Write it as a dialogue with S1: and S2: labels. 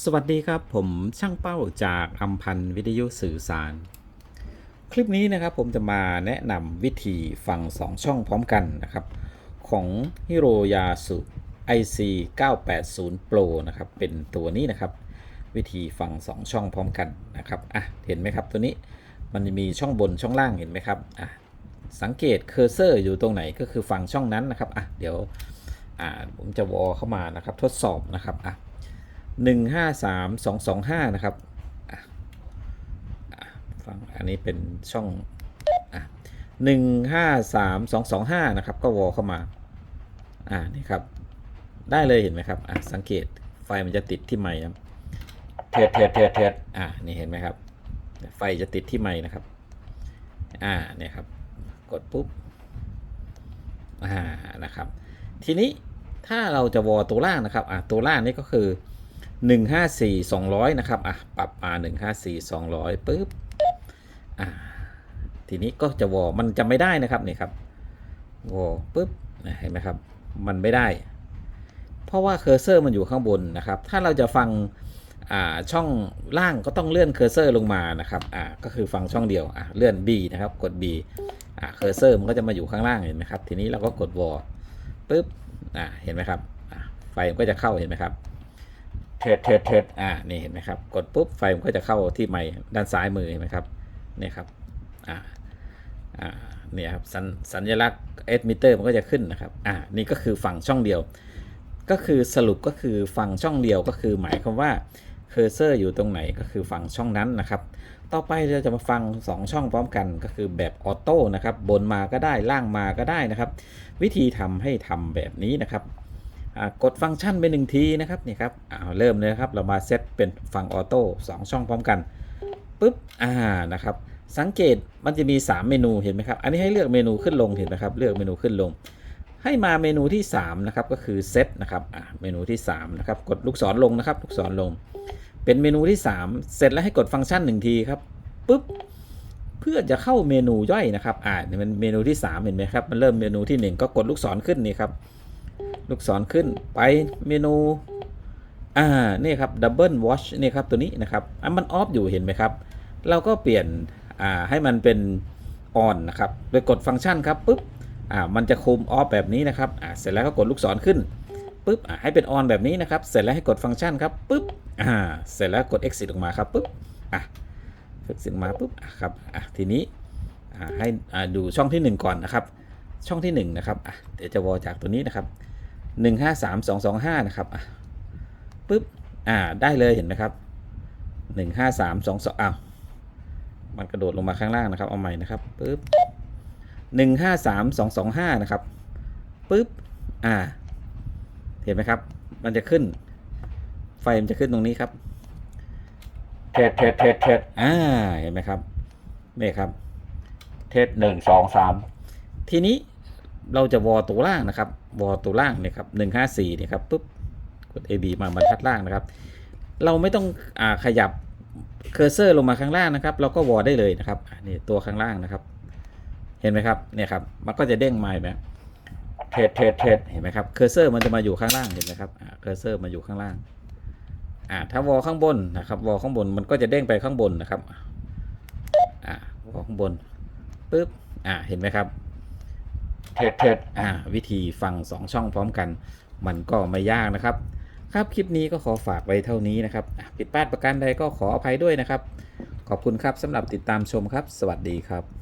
S1: สวัสดีครับผมช่างเป้าจากอัมพันวิทยุสื่อสาร คลิปนี้นะครับผมจะมาแนะนำวิธีฟัง 2 ช่องพร้อมกันนะครับ ของฮิโรยาสุ IC 980 Pro นะครับ เป็นตัวนี้นะครับ วิธีฟัง 2 ช่องพร้อมกันนะครับอะเห็นไหมครับตัวนี้มันมีช่องบนช่องล่างเห็นไหมครับอะสังเกตเคอร์เซอร์อยู่ตรงไหนก็คือฟังช่องนั้นนะครับอะเดี๋ยวอ่าผมจะวอเข้ามานะครับทดสอบนะครับอะ หนึ่งห้าสามสองสองห้านะครับฟังอันนี้เป็นช่องหนึ่งห้าสามสองสองห้านะครับ ก็วอลเข้ามา อ่านี่ครับ ได้เลยเห็นไหมครับอะสังเกตไฟมันจะติดที่ไม้ครับเทียดเทียดเทียดเทียดอ่านี่เห็นไหมครับ ไฟจะติดที่ไม้นะครับ อ่าเนี่ยครับ กดปุ๊บอ่านะครับ ทีนี้ถ้าเราจะวอตัวล่างนะครับอะตัวล่างนี่ก็คือ 154 200 นะครับ อะ ปรับมา154 200ปุ๊บ อ่า ทีนี้ก็จะวอมันจะไม่ได้นะครับนี่ครับ วอปุ๊บเห็นไหมครับ มันไม่ได้ เพราะว่าเคอร์เซอร์มันอยู่ข้างบนนะครับ ถ้าเราจะฟัง อ่า ช่องล่างก็ต้องเลื่อนเคอร์เซอร์ลงมานะครับ อ่า ก็คือฟังช่องเดียว อ่าเลื่อน B นะครับ กด B อ่า เคอร์เซอร์มันก็จะมาอยู่ข้างล่างเห็นไหมครับ ทีนี้เราก็กดวอปุ๊บ อ่า เห็นไหมครับ ไฟก็จะเข้าเห็นไหมครับ เทรดเทรดเทรดอ่านี่เห็นไหมครับ กดปุ๊บไฟมันก็จะเข้าที่ไมค์ด้านซ้ายมือเห็นไหมครับนี่ครับอ่าอ่าเนี่ยครับสัญสัญลักษณ์เอสมิเตอร์มันก็จะขึ้นนะครับอ่านี่ก็คือฝั่งช่องเดียว ก็คือสรุปก็คือฝั่งช่องเดียวก็คือหมายความว่าเคอร์เซอร์อยู่ตรงไหนก็คือฝั่งช่องนั้นนะครับ ต่อไปเราจะมาฟัง 2 ช่องพร้อมกันก็คือแบบออโต้นะครับ บนมาก็ได้ล่างมาก็ได้นะครับ วิธีทำให้ทำแบบนี้นะครับ กดฟังก์ชันไปหนึ่งทีนะครับนี่ครับอ้าเริ่มเลยครับเรามาเซตเป็นฟังออโต้สองช่องพร้อมกันปุ๊บอ่านะครับสังเกตมันจะมี 3 เมนูเห็นไหมครับ อันนี้ให้เลือกเมนูขึ้นลงเห็นไหมครับเลือกเมนูขึ้นลง ให้มาเมนูที่3นะครับก็คือเซตนะครับเมนูที่3นะครับกดลูกศรลงนะครับลูกศรลง เป็นเมนูที่ 3 เสร็จแล้วให้กดฟังก์ชันหนึ่งทีครับปุ๊บเพื่อจะเข้าเมนูย่อยนะครับอ่ามันเมนูที่ 3 เห็นไหมครับมันเริ่มเมนูที่ 1 ก็กดลูกศรขึ้นนี่ครับ ลูกศรขึ้นไปเมนู อ่า นี่ครับดับเบิลวอชนี่ครับตัวนี้นะครับอันมันออฟอยู่เห็นไหมครับ เราก็เปลี่ยน อ่า ให้มันเป็นออนนะครับ โดยกดฟังก์ชันครับปุ๊บ อ่า มันจะคุมออฟแบบนี้นะครับ อ่า เสร็จแล้วก็กดลูกศรขึ้นปุ๊บ อ่า ให้เป็นออนแบบนี้นะครับ เสร็จแล้วให้กดฟังก์ชันครับปุ๊บ อ่า เสร็จแล้วกด exit ออกมาครับปุ๊บ อะ exit ออกมาปุ๊บ อะครับ อะ ทีนี้ อ่า ให้ อ่า ดูช่องที่ 1 ก่อนนะครับ ช่องที่1นะครับอะเดี๋ยวจะวอจากตัวนี้นะครับหนึ่งห้าสามสองสองห้านะครับอะปุ๊บอ่าได้เลยเห็นไหมครับหนึ่งห้าสามสองสองอ้าวมันกระโดดลงมาข้างล่างนะครับ เอาใหม่นะครับปุ๊บหนึ่งห้าสามสองสองห้านะครับปุ๊บอ่า เห็นไหมครับ มันจะขึ้น ไฟมันจะขึ้นตรงนี้ครับเทสเทสเทสเทสอ่าเห็นไหมครับนี่ครับ เทสหนึ่งสองสามทีนี้ เราจะวอตัวล่างนะครับวอตัวล่างเนี่ยครับหนึ่งห้าสี่เนี่ยครับปุ๊บกด AB มาบรรทัดล่างนะครับ เราไม่ต้องอขยับเคอร์เซอร์ลงมาข้างล่างนะครับ เราก็วอได้เลยนะครับนี่ตัวข้างล่างนะครับ เห็นไหมครับเนี่ยครับมันก็จะเด้งมาแบบเทรดเทรดเทรดเห็นไหมครับเคอร์เซอร์มันจะมาอยู่ข้างล่างเห็นไหมครับเคอร์เซอร์มาอยู่ข้างล่างอ่าถ้าวอข้างบนนะครับวอข้างบนมันก็จะเด้งไปข้างบนนะครับอ่าวอข้างบนปุ๊บอ่าเห็นไหมครับ เทสเทสอ่าวิธีฟัง2ช่องพร้อมกัน มันก็ไม่ยากนะครับ ครับคลิปนี้ก็ขอฝากไว้เท่านี้นะครับอะผิดพลาดประการใดก็ขออภัยด้วยนะครับ ขอบคุณครับสำหรับติดตามชมครับ สวัสดีครับ